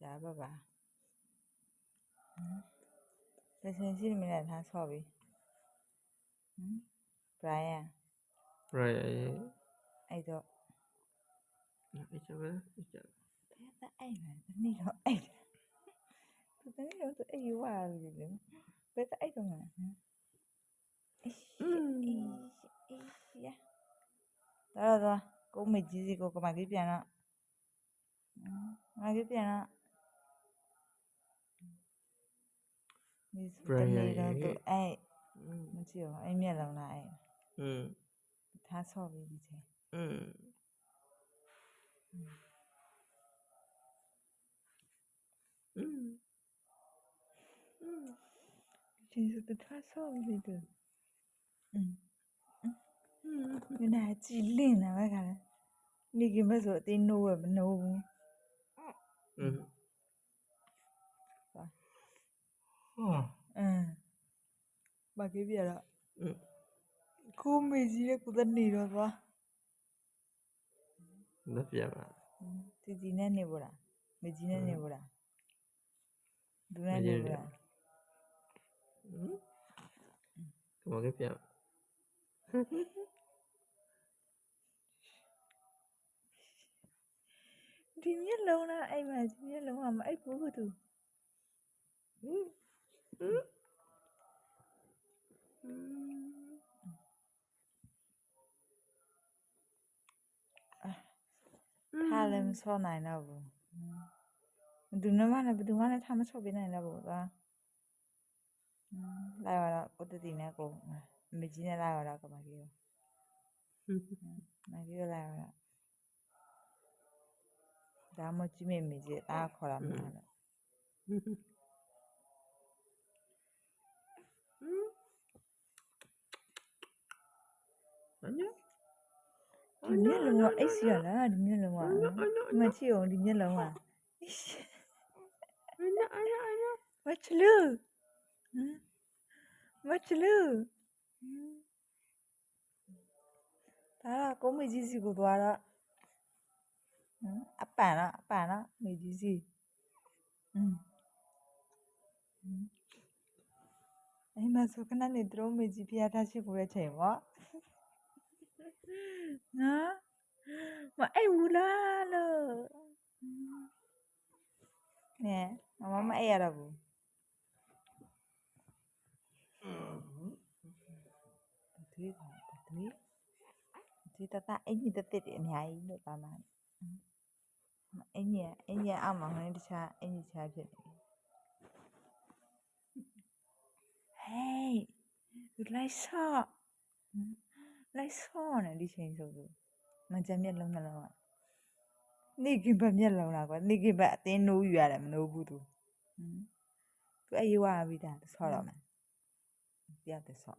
ကြာပါပါဟမ်လက်စင်စီမင်းထားဆော့ပြီဟမ်ဘရိုင်ယန် right အဲ့တော့အဲ့ကျပဲအဲ့ကျဘယ်သက်အဲ့မှာတနေ့တော့အဲ့သူတနေ့တော့သူအဲ့ရွာပြီလေဘယ်သက်အဲ့တော့မှာဟမ်အေးအေးအေးရတော့တော့ကိုမေကြီးစီကိုကမကြီးပြန်တော့ဟမ်မကြီးပြန်တော့ ဒီစတနေ့တော့သူအဲ့ อืม မကြည့်ဘူးအဲ့မျက်လုံးလားအဲ့ อืม ထားဆော့ပြီးဒီချိန် อืมอืม ဒီချိန်ဆိုသူထားဆော့ပြီးသူอืมမင်းကကြည်လင့်တာပဲခါလဲနေကင်မဆိုအသေးနိုးရမနိုးဘူး อืม 嗯嗯，把给别了，嗯，可没几个给他你了吧？那别吧，嗯，这几年你不啦？没几年你不啦？多少年不啦？嗯，干嘛给别？呵呵呵。ဒီမျက်လုံးလားအဲ့မှာဒီမျက်လုံးကမအိပ်ဘူးသူ ထားလည်းမဆော့နိုင်တော့ဘူးဘယ်သူမှလည်းဘယ်သူမှလည်းထားမဆော့ပေးနိုင်တော့ဘူးကွာလိုက်ရတော့ကိုတတီနဲ့ကိုမေကြီးနဲ့လိုက်ရတော့ကမကြီးရောမကြီးလိုက်ရတော့ဒါမှကြည့်မေမေကြီးအားခေါ်လာမှာတော့ အညာဒီမျက်လုံးကအိတ်စီရလားဒီမျက်လုံးကမချစ်အောင်ဒီမျက်လုံးကအညာအညာအညာမချလူမချလူဒါကကိုမေကြီးစီကိုသွားတော့အပန်တော့အပန်တော့မေကြီးစီอืมအဲ့မှာဆိုခဏနေတို့မေကြီးဖျားထားရှိကိုရဲ့ချိန်ပေါ့ နော်မအဲ့ဘူးလားလို့နဲမမအဲ့ရတော့ဘူးသွေးပါသွေးဒီတတအင်ကြီးတက်တက်တယ်အများကြီးလို့ပါမှာအင်ကြီးအင်ကြီးအောက်မှာဟိုတခြားအင်ကြီးချားဖြစ်နေဟေးသူလိုက်ဆော့ လိုက်ဆော့နေဒီချိန်ဆိုသူမကြမျက်လုံးနှလုံးကနေကင်ဘမျက်လုံးလားကွာနေကင်ဘအတင်းနိုးယူရတယ်မနိုးဘူးသူသူအယူဝါပြီးတာဆော့တော့မယ်ပြတ်တယ်ဆော့